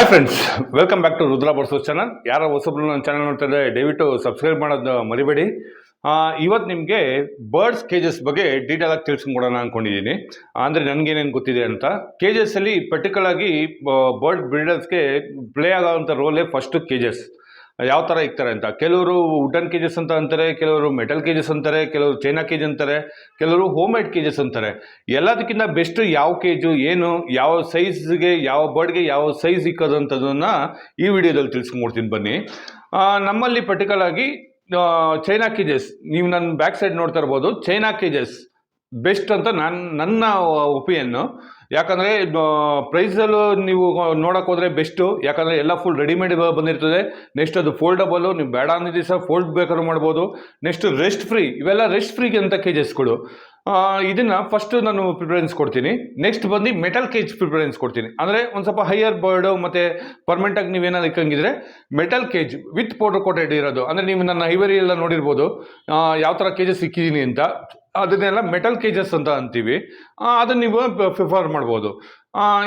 Hi friends welcome back to Rudra ಬರ್ಸೋಸ್ channel ಯಾರ ಹೊಸಬ್ರು ನನ್ನ ಚಾನಲ್ ನೋಡ್ತಾ ಇದ್ದಾರೆ ದಯವಿಟ್ಟು ಸಬ್ಸ್ಕ್ರೈಬ್ ಮಾಡೋದು ಮರಿಬೇಡಿ. ಇವತ್ತು ನಿಮಗೆ ಬರ್ಡ್ಸ್ ಕೇಜಸ್ ಬಗ್ಗೆ ಡೀಟೇಲ್ ಆಗಿ ತಿಳ್ಸ್ಕೊಡೋಣ ಅಂದ್ಕೊಂಡಿದ್ದೀನಿ ಅಂದರೆ ನನಗೇನೇನು ಗೊತ್ತಿದೆ ಅಂತ. ಕೇಜಸ್ಸಲ್ಲಿ ಪರ್ಟಿಕ್ಯುಲರ್ ಆಗಿ ಬರ್ಡ್ ಬ್ರೀಡರ್ಸ್ಗೆ ಪ್ಲೇ ಆಗೋವಂಥ ರೋಲೇ ಫಸ್ಟು ಕೇಜಸ್ ಯಾವ ಥರ ಇಕ್ತಾರೆ ಅಂತ? ಕೆಲವರು ವುಡನ್ ಕೇಜಸ್ ಅಂತ ಅಂತಾರೆ, ಕೆಲವರು ಮೆಟಲ್ ಕೇಜಸ್ ಅಂತಾರೆ, ಕೆಲವರು ಚೈನಾ ಕೇಜ್ ಅಂತಾರೆ, ಕೆಲವರು ಹೋಮ್ ಮೇಡ್ ಕೇಜಸ್ ಅಂತಾರೆ. ಎಲ್ಲದಕ್ಕಿಂತ ಬೆಸ್ಟ್ ಯಾವ ಕೇಜು ಏನು, ಯಾವ ಸೈಜ್ಗೆ ಯಾವ ಬರ್ಡ್ಗೆ ಯಾವ ಸೈಜ್ ಇಕ್ಕೋದು ಈ ವಿಡಿಯೋದಲ್ಲಿ ತಿಳಿಸ್ಕೊಡ್ತೀನಿ ಬನ್ನಿ. ನಮ್ಮಲ್ಲಿ ಪರ್ಟಿಕ್ಯುಲರ್ ಆಗಿ ಚೈನಾ ಕೇಜಸ್ ನೀವು ನನ್ನ ಬ್ಯಾಕ್ ಸೈಡ್ ನೋಡ್ತಾ ಇರ್ಬೋದು ಚೈನಾ ಕೇಜಸ್ ಬೆಸ್ಟ್ ಅಂತ ನಾನು, ನನ್ನ ಒಪಿನಿಯನ್ನು ಯಾಕಂದರೆ ಪ್ರೈಸಲ್ಲೂ ನೀವು ನೋಡೋಕೆ ಹೋದರೆ ಬೆಸ್ಟು ಯಾಕಂದರೆ ಎಲ್ಲ ಫುಲ್ ರೆಡಿಮೇಡ್ ಬಂದಿರ್ತದೆ. ನೆಕ್ಸ್ಟ್ ಅದು ಫೋಲ್ಡಬಲು ನೀವು ಬೇಡ ಅಂದ ದಿವಸ ಫೋಲ್ಡ್ ಬೇಕಾದ್ರೂ ಮಾಡ್ಬೋದು. ನೆಕ್ಸ್ಟ್ ರೆಸ್ಟ್ ಫ್ರೀ ಇವೆಲ್ಲ ರೆಸ್ಟ್ ಫ್ರೀಗೆ ಅಂತ ಕೇಜಸ್ಗಳು ಇದನ್ನು ಫಸ್ಟು ನಾನು ಪ್ರಿಫರೆನ್ಸ್ ಕೊಡ್ತೀನಿ. ನೆಕ್ಸ್ಟ್ ಬಂದು ಮೆಟಲ್ ಕೇಜ್ ಪ್ರಿಫರೆನ್ಸ್ ಕೊಡ್ತೀನಿ. ಅಂದರೆ ಒಂದು ಸ್ವಲ್ಪ ಹೈಯರ್ ಬರ್ಡು ಮತ್ತು ಪರ್ಮನೆಂಟಾಗಿ ನೀವೇನಾದ್ರು ಇಕ್ಕಂಗಿದ್ರೆ metal cage with powder coated ಇರೋದು. ಅಂದರೆ ನೀವು ನನ್ನ ಹೈವರಿ ಎಲ್ಲ ನೋಡಿರ್ಬೋದು. ಯಾವ ಥರ ಕೇಜಸ್ ಸಿಕ್ಕಿದೀನಿ ಅಂತ. ಅದನ್ನೆಲ್ಲ ಮೆಟಲ್ ಕೇಜಸ್ ಅಂತ ಅಂತೀವಿ. ಅದನ್ನು ನೀವು ಪ್ರಿಫರ್ ಮಾಡ್ಬೋದು.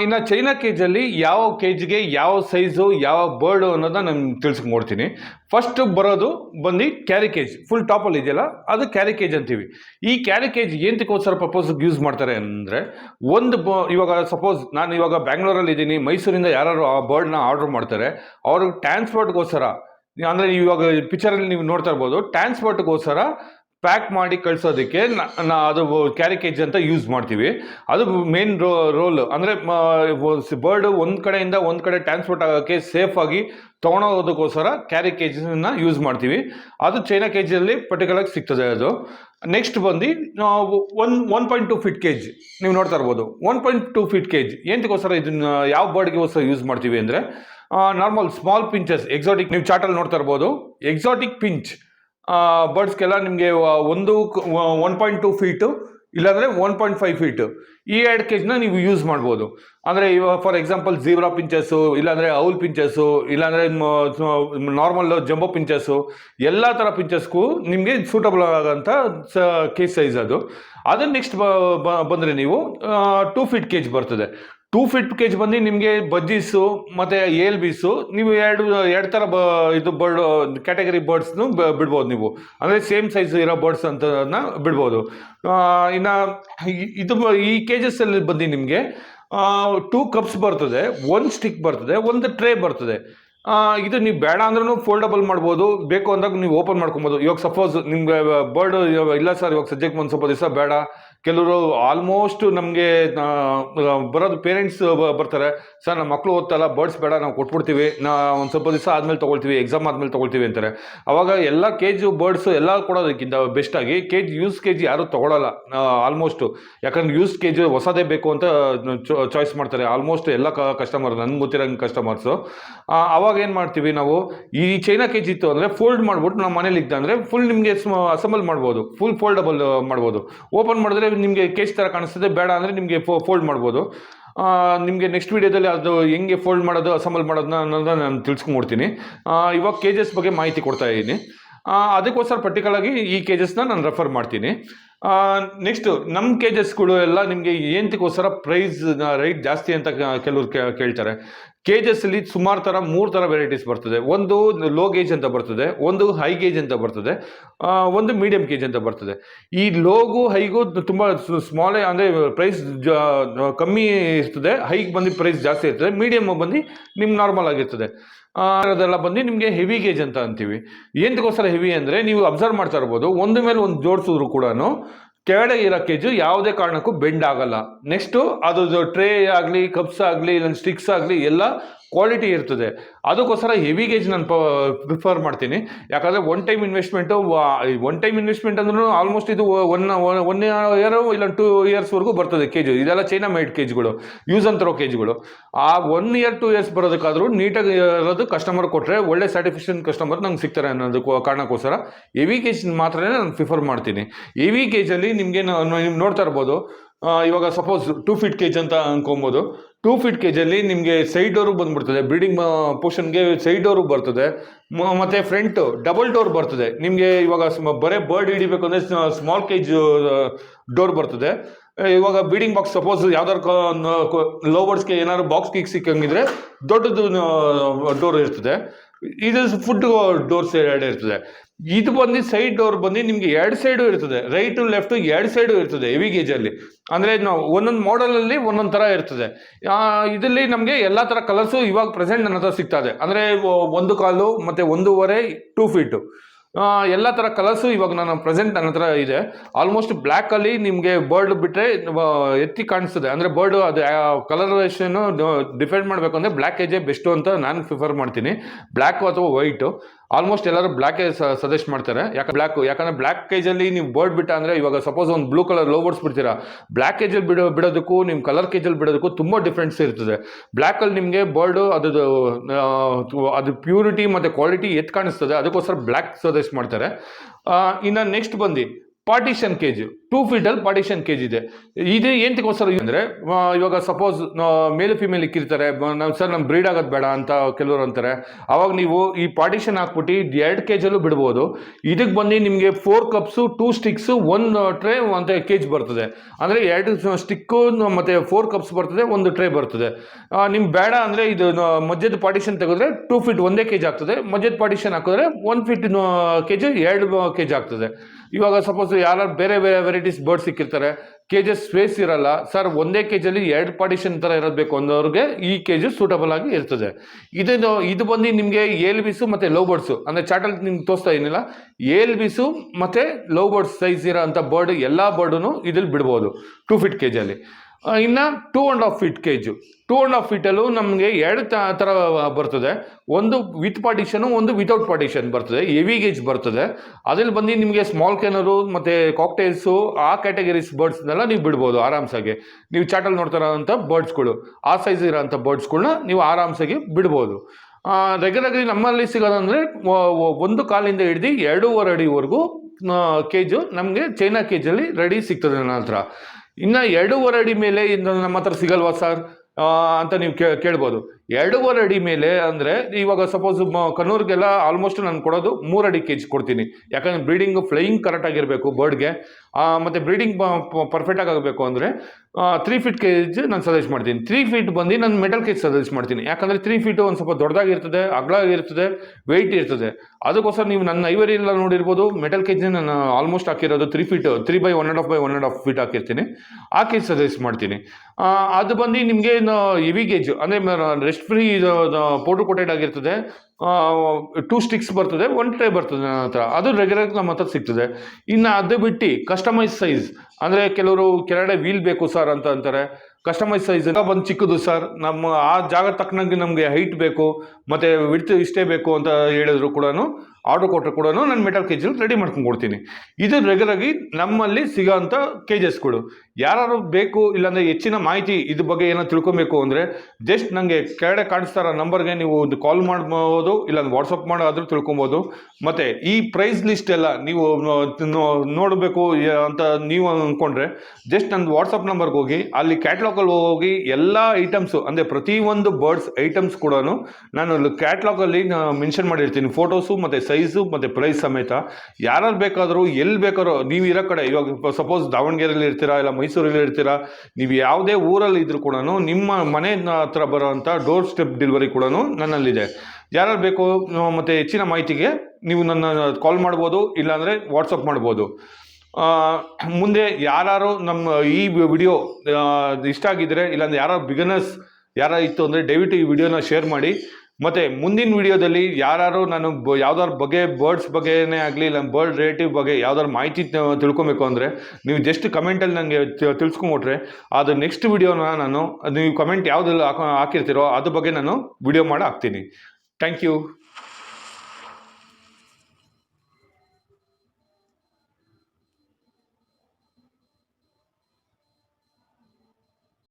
ಇನ್ನು ಚೈನಾ ಕೇಜಲ್ಲಿ ಯಾವ ಕೇಜ್ಗೆ ಯಾವ ಸೈಜು ಯಾವ ಬರ್ಡು ಅನ್ನೋದನ್ನ ನಾನು ತಿಳಿಸ್ಕೊಡ್ತೀನಿ ಫಸ್ಟ್ ಬರೋದು ಬಂದು ಕ್ಯಾರಿ ಕೇಜ್ ಫುಲ್ ಟಾಪಲ್ಲಿ ಇದೆಯಲ್ಲ, ಅದು ಕ್ಯಾರಿ ಕೇಜ್ ಅಂತೀವಿ. ಈ ಕ್ಯಾರಿ ಕೇಜ್ ಏನಕ್ಕೋಸ್ಕರ ಪರ್ಪಸ್ಗೆ ಯೂಸ್ ಮಾಡ್ತಾರೆ ಅಂದರೆ, ಒಂದು ಬ, ಇವಾಗ ಸಪೋಸ್ ನಾನು ಇವಾಗ ಬ್ಯಾಂಗ್ಳೂರಲ್ಲಿ ಇದ್ದೀನಿ, ಮೈಸೂರಿಂದ ಯಾರು ಆ ಬರ್ಡ್ನ ಆರ್ಡರ್ ಮಾಡ್ತಾರೆ, ಅವರು ಟ್ರಾನ್ಸ್ಪೋರ್ಟ್ಗೋಸ್ಕರ ಅಂದರೆ ಇವಾಗ ಪಿಕ್ಚರಲ್ಲಿ ನೀವು ನೋಡ್ತಾ ಇರ್ಬೋದು ಟ್ರಾನ್ಸ್ಪೋರ್ಟ್ಗೋಸ್ಕರ ಪ್ಯಾಕ್ ಮಾಡಿ ಕಳಿಸೋದಕ್ಕೆ ನಾ ಅದು ಕ್ಯಾರಿ ಕೇಜ್ ಅಂತ ಯೂಸ್ ಮಾಡ್ತೀವಿ. ಅದು ಮೇನ್ ರೋ ರೋಲ್ ಅಂದರೆ ಬರ್ಡ್ ಒಂದು ಕಡೆಯಿಂದ ಒಂದು ಕಡೆ ಟ್ರಾನ್ಸ್ಪೋರ್ಟ್ ಆಗೋಕ್ಕೆ ಸೇಫಾಗಿ ತೊಗೊಳೋದಕ್ಕೋಸ್ಕರ ಕ್ಯಾರಿ ಕೇಜನ್ನ ಯೂಸ್ ಮಾಡ್ತೀವಿ. ಅದು ಚೈನಾ ಕೇಜಲ್ಲಿ ಪರ್ಟಿಕ್ಯುಲರ್ ಸಿಗ್ತದೆ ಅದು. ನೆಕ್ಸ್ಟ್ ಬಂದು one one point two feet cage ನೀವು ನೋಡ್ತಾ ಇರ್ಬೋದು. One point two feet cage ಏನಕ್ಕೋಸ್ಕರ ಇದನ್ನು ಯಾವ ಬರ್ಡ್ಗೋಸ್ಕರ ಯೂಸ್ ಮಾಡ್ತೀವಿ ಅಂದರೆ ನಾರ್ಮಲ್ ಸ್ಮಾಲ್ ಪಿಂಚಸ್ ಎಕ್ಸಾಟಿಕ್ ನೀವು ಚಾರ್ಟಲ್ಲಿ ನೋಡ್ತಾ ಇರ್ಬೋದು. ಎಕ್ಸಾಟಿಕ್ ಪಿಂಚ್ ಬರ್ಡ್ಸ್ಗೆಲ್ಲ ನಿಮಗೆ ಒಂದು ಒನ್ ಪಾಯಿಂಟ್ ಟು ಫೀಟು ಇಲ್ಲಾಂದರೆ ಒನ್ ಪಾಯಿಂಟ್ ಫೈವ್ ಫೀಟು ಈ ಎರಡು ಕೇಜ್ನ ನೀವು ಯೂಸ್ ಮಾಡ್ಬೋದು. ಅಂದರೆ ಇವಾಗ ಫಾರ್ ಎಕ್ಸಾಂಪಲ್ ಜೀಬ್ರಾ ಪಿಂಚಸ್ಸು ಇಲ್ಲಾಂದರೆ ಔಲ್ ಪಿಂಚಸ್ಸು ಇಲ್ಲಾಂದರೆ ನಾರ್ಮಲ್ ಜಂಬೋ ಪಿಂಚಸ್ಸು ಎಲ್ಲ ಥರ ಪಿಂಚಸ್ಗೂ ನಿಮಗೆ ಸೂಟಬಲ್ ಆಗೋಂಥ ಸ ಕೇಜ್ ಸೈಜ್ ಅದು. ಅದನ್ನ ನೆಕ್ಸ್ಟ್ ಬಂದರೆ ನೀವು ಟೂ ಫೀಟ್ ಕೇಜ್ ಬರ್ತದೆ. ಟೂ ಫಿಟ್ ಕೇಜ್ ಬಂದು ನಿಮಗೆ ಬಜ್ಜೀಸು ಮತ್ತು ಏಲ್ ಬೀಸು, ನೀವು ಎರಡು ಎರಡು ಥರ ಬ ಇದು ಬರ್ಡ್ ಕ್ಯಾಟಗರಿ ಬರ್ಡ್ಸ್ನು ಬಿಡ್ಬೋದು ನೀವು. ಅಂದರೆ ಸೇಮ್ ಸೈಜ್ ಇರೋ ಬರ್ಡ್ಸ್ ಅಂತನ ಬಿಡ್ಬೋದು. ಇನ್ನು ಇದು ಈ ಕೇಜಸ್ಸಲ್ಲಿ ಬಂದು ನಿಮಗೆ ಟೂ ಕಪ್ಸ್ ಬರ್ತದೆ ಒಂದು ಸ್ಟಿಕ್ ಬರ್ತದೆ, ಒಂದು ಟ್ರೇ ಬರ್ತದೆ. ಇದು ನೀವು ಬೇಡ ಅಂದ್ರೂ ಫೋಲ್ಡಬಲ್ ಮಾಡ್ಬೋದು. ಬೇಕು ಅಂದಾಗ ನೀವು ಓಪನ್ ಮಾಡ್ಕೊಬೋದು. ಇವಾಗ ಸಪೋಸ್ ನಿಮ್ಗೆ ಬರ್ಡ್ ಇಲ್ಲ ಸರ್ ಇವಾಗ ಸದ್ಯಕ್ಕೆ ಒಂದು ಸ್ವಲ್ಪ ದಿವಸ ಬೇಡ. ಕೆಲವರು ಆಲ್ಮೋಸ್ಟ್ ನಮಗೆ ಬರೋದು ಪೇರೆಂಟ್ಸ್ ಬರ್ತಾರೆ. ಸರ್ ನಮ್ಮ ಮಕ್ಕಳು ಓದ್ತಲ್ಲ ಬರ್ಡ್ಸ್ ಬೇಡ, ನಾವು ಕೊಟ್ಬಿಡ್ತೀವಿ. ನಾ ಒಂದು ಸ್ವಲ್ಪ ದಿವಸ ಆದಮೇಲೆ ತೊಗೊಳ್ತೀವಿ ಎಕ್ಸಾಮ್ ಆದಮೇಲೆ ತೊಗೊಳ್ತೀವಿ ಅಂತಾರೆ. ಅವಾಗ ಎಲ್ಲ ಕೆ ಜಿ ಬರ್ಡ್ಸ್ ಎಲ್ಲ ಕೊಡೋದಕ್ಕಿಂತ ಬೆಸ್ಟಾಗಿ ಜಿ ಯೂಸ್ ಕೆ ಜಿ ಯಾರೂ ತೊಗೊಳಲ್ಲ. ಆಲ್ಮೋಸ್ಟು ಯಾಕಂದ್ರೆ ಯೂಸ್ ಕೆ ಜಿ ಹೊಸದೇ ಬೇಕು ಅಂತ ಚಾಯ್ಸ್ ಮಾಡ್ತಾರೆ. ಆಲ್ಮೋಸ್ಟ್ ಎಲ್ಲ ಕಸ್ಟಮರ್ ನನ್ಗೆ ಗೊತ್ತಿರೋಂಗೆ ಕಸ್ಟಮರ್ಸು ಅವಾಗ ಏನು ಮಾಡ್ತೀವಿ ನಾವು? ಈ ಚೈನಾ ಕೇಜ್ ಇತ್ತು ಅಂದರೆ ಫೋಲ್ಡ್ ಮಾಡ್ಬಿಟ್ಟು ನಮ್ಮ ಮನೇಲಿ ಇದ್ದ ಅಂದರೆ ಫುಲ್ ನಿಮಗೆ ಅಸೆಂಬಲ್ ಮಾಡ್ಬೋದು. ಫುಲ್ ಫೋಲ್ಡಬಲ್ ಮಾಡ್ಬೋದು. ಓಪನ್ ಮಾಡಿದ್ರೆ ನಿಮಗೆ ಕೇಜ್ ಥರ ಕಾಣಿಸ್ತದೆ. ಬೇಡ ಅಂದರೆ ನಿಮಗೆ ಫೋಲ್ಡ್ ಮಾಡ್ಬೋದು. ನಿಮಗೆ ನೆಕ್ಸ್ಟ್ ವೀಡಿಯೋದಲ್ಲಿ ಅದು ಹೆಂಗೆ ಫೋಲ್ಡ್ ಮಾಡೋದು ಅಸೆಂಬಲ್ ಮಾಡೋದನ್ನ ಅನ್ನೋದನ್ನ ನಾನು ತಿಳ್ಸ್ಕೊಂಡ್ಬಿಡ್ತೀನಿ. ಇವಾಗ ಕೇಜಸ್ ಬಗ್ಗೆ ಮಾಹಿತಿ ಕೊಡ್ತಾ ಇದ್ದೀನಿ. ಅದಕ್ಕೋಸ್ಕರ ಪರ್ಟಿಕ್ಯುಲರ್ ಈ ಕೇಜಸ್ನ ನಾನು ರೆಫರ್ ಮಾಡ್ತೀನಿ. ನೆಕ್ಸ್ಟ್ ನಮ್ಮ ಕೇಜಸ್ಗಳು ಎಲ್ಲ ನಿಮಗೆ ಏನಕ್ಕೋಸ್ಕರ ಪ್ರೈಸ್ ರೈಟ್ ಜಾಸ್ತಿ ಅಂತ ಕೆಲವರು ಕೆಲವ್ರು ಕೇ- ಕೇಳ್ತಾರೆ ಕೇಜಸ್ಸಲ್ಲಿ ಸುಮಾರು ಥರ ಮೂರು ಥರ ವೆರೈಟೀಸ್ ಬರ್ತದೆ. ಒಂದು ಲೋ ಗೇಜ್ ಅಂತ ಬರ್ತದೆ, ಒಂದು ಹೈ ಗೇಜ್ ಅಂತ ಬರ್ತದೆ ಒಂದು ಮೀಡಿಯಂ ಗೇಜ್ ಅಂತ ಬರ್ತದೆ. ಈ ಲೋಗು ಹೈಗೂ ತುಂಬ ಸ್ಮಾಲ್ ಅಂದರೆ ಪ್ರೈಸ್ ಕಮ್ಮಿ ಇರ್ತದೆ ಹೈಗೆ ಬಂದು ಪ್ರೈಸ್ ಜಾಸ್ತಿ ಇರ್ತದೆ ಮೀಡಿಯಂ ಬಂದು ನಿಮ್ಮ ನಾರ್ಮಲ್ ಆಗಿರ್ತದೆ. ಅದೆಲ್ಲ ಬಂದು ನಿಮಗೆ ಹೆವಿ ಗೇಜ್ ಅಂತ ಅಂತೀವಿ. ಏನಕ್ಕೋಸ್ಕರ ಹೆವಿ ಅಂದರೆ ನೀವು ಅಬ್ಸರ್ವ್ ಮಾಡ್ತಾ ಇರ್ಬೋದು, ಒಂದು ಮೇಲೆ ಒಂದು ಜೋಡಿಸಿದ್ರು ಕೂಡ ಕೆಳಗೆ ಇರೋ ಕೇಜು ಯಾವುದೇ ಕಾರಣಕ್ಕೂ ಬೆಂಡ್ ಆಗಲ್ಲ. ನೆಕ್ಸ್ಟು ಅದು ಟ್ರೇ ಆಗಲಿ ಕಪ್ಸ್ ಆಗಲಿ, ಇಲ್ಲ ಸ್ಟಿಕ್ಸ್ ಆಗಲಿ, ಎಲ್ಲ ಕ್ವಾಲಿಟಿ ಇರ್ತದೆ. ಅದಕ್ಕೋಸ್ಕರ ಹೆವಿ ಗೇಜ್ ನಾನು ಪ್ರಿಫರ್ ಮಾಡ್ತೀನಿ. ಯಾಕಂದರೆ one time investment one time investment ಅಂದ್ರೂ ಆಲ್ಮೋಸ್ಟ್ ಇದು ಒನ್ ಒನ್ ಇಯರ್ ಇಲ್ಲ ಟೂ ಇಯರ್ಸ್ವರೆಗೂ ಬರ್ತದೆ ಕೇಜು ಇದೆಲ್ಲ ಚೈನಾ ಮೇಡ್ ಕೇಜ್ಗಳು ಯೂಸ್ ಅಂತ ಇರೋ ಕೇಜ್ಗಳು ಆ ಒನ್ ಇಯರ್ ಟೂ ಇಯರ್ಸ್ ಬರೋದಕ್ಕಾದರೂ ನೀಟಾಗಿ ಇರೋದು ಕಸ್ಟಮರ್ ಕೊಟ್ಟರೆ ಒಳ್ಳೆ ಸ್ಯಾಟಿಸ್ಫ್ಯಾಕ್ಷನ್ ಕಸ್ಟಮರ್ ನಂಗೆ ಸಿಗ್ತಾರೆ ಅನ್ನೋದು ಕಾರಣಕ್ಕೋಸ್ಕರ ಹೆವಿ ಗೇಜ್ ಮಾತ್ರನೇ ನಾನು ಪ್ರಿಫರ್ ಮಾಡ್ತೀನಿ. ಹೆವಿ ಗೇಜಲ್ಲಿ ನಿಮಗೆ ನೋಡ್ತಾ ಇರ್ಬೋದು. ಇವಾಗ ಸಪೋಸ್ ಟೂ ಫೀಟ್ ಕೆಜ್ ಅಂತ ಅನ್ಕೊಬೋದು. ಟೂ ಫೀಟ್ ಕೇಜಲ್ಲಿ ನಿಮಗೆ ಸೈಡ್ ಡೋರು ಬಂದ್ಬಿಡ್ತದೆ. ಬ್ರೀಡಿಂಗ್ ಪೋರ್ಷನ್ಗೆ ಸೈಡ್ ಡೋರು ಬರ್ತದೆ. ಮತ್ತೆ ಫ್ರಂಟ್ ಡಬಲ್ ಡೋರ್ ಬರ್ತದೆ. ನಿಮಗೆ ಇವಾಗ ಬರೇ ಬರ್ಡ್ ಹಿಡಿಬೇಕು ಅಂದರೆ ಸ್ಮಾಲ್ ಕೇಜ್ ಡೋರ್ ಬರ್ತದೆ. ಇವಾಗ ಬೀಡಿಂಗ್ ಬಾಕ್ಸ್ ಸಪೋಸ್ ಯಾವ್ದಾರು ಲೋವರ್ಸ್ಗೆ ಏನಾದ್ರು ಬಾಕ್ಸ್ ಕಿಕ್ ಸಿಕ್ಕಂಗಿದ್ರೆ ದೊಡ್ಡದು ಡೋರ್ ಇರ್ತದೆ. ಇದು ಫುಡ್ ಡೋರ್ಸ್ ಎರಡು ಇರ್ತದೆ. ಇದು ಬಂದು ಸೈಡ್ ಡೋರ್ ಬಂದು ನಿಮ್ಗೆ ಎರಡು ಸೈಡು ಇರ್ತದೆ. ರೈಟ್ ಲೆಫ್ಟ್ ಎರಡು ಸೈಡು ಇರ್ತದೆ ಹೆವಿ ಗೇಜ್ ಅಲ್ಲಿ. ಅಂದ್ರೆ ನಾವು ಒಂದೊಂದು ಮಾಡೆಲ್ ಅಲ್ಲಿ ಒಂದೊಂದು ತರ ಇರ್ತದೆ. ಇದರಲ್ಲಿ ನಮಗೆ ಎಲ್ಲಾ ತರ ಕಲರ್ಸು ಇವಾಗ ಪ್ರೆಸೆಂಟ್ ನನ್ನ ಹತ್ರ ಸಿಗ್ತಾ ಇದೆ. ಅಂದ್ರೆ ಒಂದು ಕಾಲು ಮತ್ತೆ ಒಂದೂವರೆ ಟೂ ಫೀಟು ಎಲ್ಲ ಥರ ಕಲರ್ಸು ಇವಾಗ ನನ್ನ ಪ್ರೆಸೆಂಟ್ ನನ್ನ ಹತ್ರ ಇದೆ. ಆಲ್ಮೋಸ್ಟ್ ಬ್ಲ್ಯಾಕಲ್ಲಿ ನಿಮಗೆ ಬರ್ಡ್ ಬಿಟ್ಟರೆ ಎತ್ತಿ ಕಾಣಿಸ್ತದೆ. ಅಂದರೆ ಬರ್ಡ್ ಅದು ಕಲರೇಷನ್ನು ಡಿಫೈನ್ ಮಾಡಬೇಕು ಅಂದರೆ ಬ್ಲ್ಯಾಕ್ ಏಜೆ ಬೆಸ್ಟು ಅಂತ ನಾನು ಪ್ರಿಫರ್ ಮಾಡ್ತೀನಿ. ಬ್ಲ್ಯಾಕ್ ಅಥವಾ ವೈಟು ಆಲ್ಮೋಸ್ಟ್ ಎಲ್ಲರೂ ಬ್ಲ್ಯಾಕ್ ಸಜೆಸ್ಟ್ ಮಾಡ್ತಾರೆ. ಯಾಕೆ ಬ್ಲ್ಯಾಕ್ ಯಾಕಂದ್ರೆ ಬ್ಲ್ಯಾಕ್ ಕೇಜಲ್ಲಿ ನೀವು ಬರ್ಡ್ ಬಿಟ್ಟ ಅಂದರೆ ಇವಾಗ ಸಪೋಸ್ ಒಂದು ಬ್ಲೂ ಕಲರ್ ಲೋ ಬರ್ಡ್ಸ್ ಬಿಡ್ತೀರಾ. ಬ್ಲ್ಯಾಕ್ ಕೇಜಲ್ಲಿ ಬಿಡೋ ಬಿಡೋದಕ್ಕೂ ನಿಮ್ಮ ಕಲರ್ ಕೇಜಲ್ಲಿ ಬಿಡೋದಕ್ಕೂ ತುಂಬ ಡಿಫ್ರೆನ್ಸ್ ಇರ್ತದೆ. ಬ್ಲ್ಯಾಕಲ್ಲಿ ನಿಮಗೆ ಬರ್ಡು ಆ, ಅದು ಪ್ಯೂರಿಟಿ ಮತ್ತು ಕ್ವಾಲಿಟಿ ಎತ್ ಕಾಣಿಸ್ತದೆ. ಅದಕ್ಕೋಸ್ಕರ ಬ್ಲ್ಯಾಕ್ ಸಜೆಸ್ಟ್ ಮಾಡ್ತಾರೆ. ಇನ್ನು ನೆಕ್ಸ್ಟ್ ಬಂದು. ಪಾರ್ಟಿಷನ್ ಕೇಜ್ ಟೂ ಫೀಟಲ್ಲಿ ಪಾರ್ಟಿಷನ್ ಜಿ ಇದೆ. ಇದು ಏನಕ್ಕೋಸ್ಕರ ಅಂದರೆ ಇವಾಗ ಸಪೋಸ್ ಮೇಲ್ ಫಿಮೇಲ್ ಇಕ್ಕಿರ್ತಾರೆ ನಾವು ಸರ್ ನಮ್ಮ ಬ್ರೀಡ್ ಆಗೋದು ಬೇಡ ಅಂತ ಕೆಲವರು ಅಂತಾರೆ. ಅವಾಗ ನೀವು ಈ ಪಾರ್ಟಿಷನ್ ಹಾಕ್ಬಿಟ್ಟು ಎರಡು ಕೇಜಲ್ಲೂ ಬಿಡ್ಬೋದು. ಇದಕ್ಕೆ ಬಂದು ನಿಮಗೆ ಫೋರ್ ಕಪ್ಸು ಟೂ ಸ್ಟಿಕ್ಸು ಒಂದು ಟ್ರೇ ಅಂತ ಜಿ ಬರ್ತದೆ. ಅಂದರೆ ಎರಡು ಸ್ಟಿಕ್ಕು ಮತ್ತು ಫೋರ್ ಕಪ್ಸ್ ಬರ್ತದೆ, ಒಂದು ಟ್ರೇ ಬರ್ತದೆ. ನಿಮ್ಗೆ ಬೇಡ ಅಂದರೆ ಇದು ಮಧ್ಯದ ಪಾರ್ಟಿಷನ್ ತೆಗೆದ್ರೆ ಟೂ ಫೀಟ್ ಒಂದೇ ಕೆಜಿ ಆಗ್ತದೆ. ಮಧ್ಯದ ಪಾರ್ಟಿಷನ್ ಹಾಕಿದ್ರೆ ಒನ್ ಫೀಟ್ ಕೆ ಜಿ ಎರಡು ಕೆ ಜಿ ಆಗ್ತದೆ. ಇವಾಗ ಸಪೋಸ್ ಯಾರು ಬೇರೆ ಬೇರೆ ವೆರೈಟೀಸ್ ಬರ್ಡ್ ಸಿಕ್ಕಿರ್ತಾರೆ. ಕೇಜಸ್ ಸ್ಪೇಸ್ ಇರಲ್ಲ. ಸರ್ ಒಂದೇ ಕೇಜಲ್ಲಿ ಎರಡು ಪಾರ್ಟಿಷನ್ ಥರ ಇರಬೇಕು ಅನ್ನೋರಿಗೆ ಈ ಕೇಜ್ ಸೂಟಬಲ್ ಆಗಿ ಇರ್ತದೆ. ಇದನ್ನು, ಇದು ಬಂದು ನಿಮಗೆ ಏಲ್ ಬಿಸು ಮತ್ತು ಲವ್ ಬರ್ಡ್ಸು ಅಂದರೆ ಚಾಟಲ್ ನಿಮ್ಗೆ ತೋರಿಸ್ತಾ ಏನಿಲ್ಲ ಏಲ್ ಬಿಸು ಮತ್ತು ಲವ್ ಬರ್ಡ್ಸ್ ಸೈಜ್ ಇರೋ ಅಂಥ ಬರ್ಡ್ ಎಲ್ಲ ಬರ್ಡೂ ಇದ್ರಲ್ಲಿ ಬಿಡ್ಬೋದು. ಟೂ ಫೀಟ್ ಕೇಜಲ್ಲಿ ಇನ್ನು two and half feet cage two and half ಫೀಟಲ್ಲೂ ನಮಗೆ ಎರಡು ಥರ ಬರ್ತದೆ. ಒಂದು ವಿತ್ ಪಾರ್ಟಿಷನು ಒಂದು ವಿತೌಟ್ ಪಾರ್ಟಿಷನ್ ಬರ್ತದೆ. ಹೆವಿ ಗೇಜ್ ಬರ್ತದೆ. ಅದ್ರಲ್ಲಿ ಬಂದು ನಿಮಗೆ ಸ್ಮಾಲ್ ಕ್ಯಾನರು ಮತ್ತು ಕಾಕ್ಟೈಲ್ಸು ಆ ಕ್ಯಾಟಗರೀಸ್ ಬರ್ಡ್ಸ್ನೆಲ್ಲ ನೀವು ಬಿಡ್ಬೋದು ಆರಾಮ್ಸಾಗಿ. ನೀವು ಚಾಟಲ್ ನೋಡ್ತಾ ಇರೋಂಥ ಬರ್ಡ್ಸ್ಗಳು ಆ ಸೈಜ್ ಇರೋಂಥ ಬರ್ಡ್ಸ್ಗಳನ್ನ ನೀವು ಆರಾಮ್ಸಾಗಿ ಬಿಡ್ಬೋದು. ರೆಗ್ಯುಲರ್ ಆಗಿ ನಮ್ಮಲ್ಲಿ ಸಿಗೋದಂದರೆ ಒಂದು ಕಾಲಿಂದ ಹಿಡ್ದು ಎರಡೂವರೆ ಅಡಿವರೆಗೂ ಕೇಜು ನಮಗೆ ಚೈನಾ ಕೇಜಲ್ಲಿ ರೆಡಿ ಸಿಗ್ತದೆ ನನ್ನ ಹತ್ರ. ಇನ್ನು ಎರಡೂವರೆ ಅಡಿ ಮೇಲೆ ಇನ್ನು ನಮ್ಮ ಹತ್ರ ಸಿಗಲ್ವಾ ಸರ್? ಅಂತ ನೀವು ಕೇಳ್ಬೋದು. ಎರಡೂವರೆ ಅಡಿ ಮೇಲೆ ಅಂದರೆ ಇವಾಗ ಸಪೋಸ್ ಕನ್ನೂರಿಗೆಲ್ಲ ಆಲ್ಮೋಸ್ಟ್ ನಾನು ಕೊಡೋದು ಮೂರು ಅಡಿ ಕೆ ಜಿ ಕೊಡ್ತೀನಿ. ಯಾಕಂದರೆ ಬ್ರೀಡಿಂಗ್ ಫ್ಲೈಯಿಂಗ್ ಕರೆಕ್ಟಾಗಿರಬೇಕು ಬರ್ಡ್ಗೆ ಮತ್ತು ಬ್ರೀಡಿಂಗ್ ಪರ್ಫೆಕ್ಟಾಗಿ ಆಗಬೇಕು ಅಂದರೆ ತ್ರೀ ಫೀಟ್ ಕೇಜ್ ನಾನು ಸಜೆಸ್ಟ್ ಮಾಡ್ತೀನಿ. ತ್ರೀ ಫೀಟ್ ಬಂದು ನಾನು ಮೆಟಲ್ ಕೇಜ್ ಸಜೆಸ್ಟ್ ಮಾಡ್ತೀನಿ. ಯಾಕಂದರೆ ತ್ರೀ ಫೀಟು ಒಂದು ಸ್ವಲ್ಪ ದೊಡ್ಡದಾಗಿರ್ತದೆ, ಅಗಲಾಗಿರ್ತದೆ ವೆಯ್ಟ್ ಇರ್ತದೆ. ಅದಕ್ಕೋಸ್ಕರ ನೀವು ನನ್ನ ಐವರಿ ಎಲ್ಲ ನೋಡಿರ್ಬೋದು. ಮೆಟಲ್ ಕೇಜ್ನ ನಾನು ಆಲ್ಮೋಸ್ಟ್ ಹಾಕಿರೋದು three feet three by one and half by one and half feet ಹಾಕಿರ್ತೀನಿ. ಆ ಕೇಜ್ ಸಜೆಸ್ಟ್ ಮಾಡ್ತೀನಿ. ಅದು ಬಂದು ನಿಮಗೆ ಹೆವಿ ಗೇಜ್ ಅಂದರೆ ರೆಸ್ಟ್ ಫ್ರೀ ಪೌಡ್ರ್ ಕೋಟೆಡ್ ಆಗಿರ್ತದೆ ಟೂ ಸ್ಟಿಕ್ಸ್ ಬರ್ತದೆ ಒನ್ ಟ್ರೇ ಬರ್ತದೆ ನನ್ನ ಹತ್ರ. ಅದು ರೆಗ್ಯುಲರ್ ನಮ್ಮ ಹತ್ರ ಸಿಗ್ತದೆ. ಇನ್ನು ಅದು ಬಿಟ್ಟು ಕಸ್ಟಮೈಸ್ ಸೈಜ್ ಅಂದರೆ ಕೆಲವರು ಕೆಳಗಡೆ ವೀಲ್ ಬೇಕು ಸರ್ ಅಂತ ಅಂತಾರೆ. ಕಸ್ಟಮೈಸ್ ಸೈಜ್ ಬಂದು ಚಿಕ್ಕದು ಸರ್ ನಮ್ಮ ಆ ಜಾಗ ತಕ್ಕನಂಗೆ ನಮಗೆ ಹೈಟ್ ಬೇಕು, ಮತ್ತು ವಿಡ್ತ್ ಇಷ್ಟೇ ಬೇಕು ಅಂತ ಹೇಳಿದ್ರು ಕೂಡ ಆರ್ಡರ್ ಕೊಟ್ಟರು ಕೂಡ ನಾನು ಮೆಟಲ್ ಕೇಜಲ್ಲಿ ರೆಡಿ ಮಾಡ್ಕೊಂಡು ಕೊಡ್ತೀನಿ. ಇದು ರೆಗ್ಯುಲರ್ ಆಗಿ ನಮ್ಮಲ್ಲಿ ಸಿಗೋಂಥ ಕೇಜಸ್ಗಳು ಯಾರು ಬೇಕು ಇಲ್ಲಾಂದರೆ ಹೆಚ್ಚಿನ ಮಾಹಿತಿ ಇದ್ರ ಬಗ್ಗೆ ಏನೋ ತಿಳ್ಕೊಬೇಕು ಅಂದರೆ ಜಸ್ಟ್ ನನಗೆ ಕೆಳಗಡೆ ಕಾಣಿಸ್ತಾರ ನಂಬರ್ಗೆ ನೀವು ಒಂದು ಕಾಲ್ ಮಾಡ್ಬೋದು, ಇಲ್ಲಾಂದ್ರೆ ವಾಟ್ಸಪ್ ಮಾಡಾದರೂ ತಿಳ್ಕೊಬೋದು. ಮತ್ತು ಈ ಪ್ರೈಸ್ ಲಿಸ್ಟ್ ಎಲ್ಲ ನೀವು ನೋಡಬೇಕು ಅಂತ ನೀವು ಅಂದ್ಕೊಂಡ್ರೆ ಜಸ್ಟ್ ನನ್ನ ವಾಟ್ಸಪ್ ನಂಬರ್ಗೆ ಹೋಗಿ, ಅಲ್ಲಿ ಕ್ಯಾಟ್ಲಾಗಲ್ಲಿ ಹೋಗಿ ಎಲ್ಲ ಐಟಮ್ಸು ಅಂದರೆ ಪ್ರತಿಯೊಂದು ಬರ್ಡ್ಸ್ ಐಟಮ್ಸ್ ಕೂಡ ನಾನು ಕ್ಯಾಟ್ಲಾಗಲ್ಲಿ ಮೆನ್ಷನ್ ಮಾಡಿರ್ತೀನಿ. ಫೋಟೋಸು ಮತ್ತು ಸೈಜು ಮತ್ತು ಪ್ರೈಸ್ ಸಮೇತ. ಯಾರು ಬೇಕಾದರೂ ಎಲ್ಲಿ ಬೇಕಾದ್ರೂ, ನೀವು ಇರೋ ಕಡೆ, ಇವಾಗ ಸಪೋಸ್ ದಾವಣಗೆರೆಯಲ್ಲಿ ಇರ್ತೀರಾ, ಇಲ್ಲ ಮೈಸೂರಲ್ಲಿ ಇರ್ತೀರಾ, ನೀವು ಯಾವುದೇ ಊರಲ್ಲಿ ಇದ್ರೂ ಕೂಡ ನಿಮ್ಮ ಮನೆ ಹತ್ರ ಬರೋವಂಥ ಡೋರ್ ಸ್ಟೆಪ್ ಡೆಲಿವರಿ ಕೂಡ ನನ್ನಲ್ಲಿದೆ. ಯಾರು ಬೇಕು ಮತ್ತು ಹೆಚ್ಚಿನ ಮಾಹಿತಿಗೆ ನೀವು ನನ್ನ ಕಾಲ್ ಮಾಡ್ಬೋದು, ಇಲ್ಲಾಂದರೆ ವಾಟ್ಸಪ್ ಮಾಡ್ಬೋದು. ಮುಂದೆ ಯಾರು ನಮ್ಮ ಈ ವಿಡಿಯೋ ಇಷ್ಟ ಆಗಿದ್ರೆ, ಇಲ್ಲಾಂದ್ರೆ ಯಾರು ಬಿಗನರ್ಸ್ ಯಾರ ಇತ್ತು ಅಂದರೆ ದಯವಿಟ್ಟು ಈ ವಿಡಿಯೋನ ಶೇರ್ ಮಾಡಿ. ಮತ್ತು ಮುಂದಿನ ವಿಡಿಯೋದಲ್ಲಿ ಯಾರು ನಾನು ಬ, ಯಾವ್ದಾದ್ರು ಬಗ್ಗೆ ಬರ್ಡ್ಸ್ ಬಗ್ಗೆನೇ ಆಗಲಿ, ಇಲ್ಲ ಬರ್ಡ್ ರಿಲೇಟಿವ್ ಬಗ್ಗೆ ಯಾವ್ದಾದ್ರು ಮಾಹಿತಿ ತಿಳ್ಕೊಬೇಕು ಅಂದರೆ ನೀವು ಜಸ್ಟ್ ಕಮೆಂಟಲ್ಲಿ ನನಗೆ ತಿಳ್ಸ್ಕೊಂಬಿಟ್ರೆ, ಅದು ನೆಕ್ಸ್ಟ್ ವಿಡಿಯೋನ ನಾನು, ನೀವು ಕಮೆಂಟ್ ಯಾವುದೆಲ್ಲ ಹಾಕೋ, ಹಾಕಿರ್ತೀರೋ ಅದ್ರ ಬಗ್ಗೆ ನಾನು ವಿಡಿಯೋ ಮಾಡಿ ಹಾಕ್ತೀನಿ. Thank you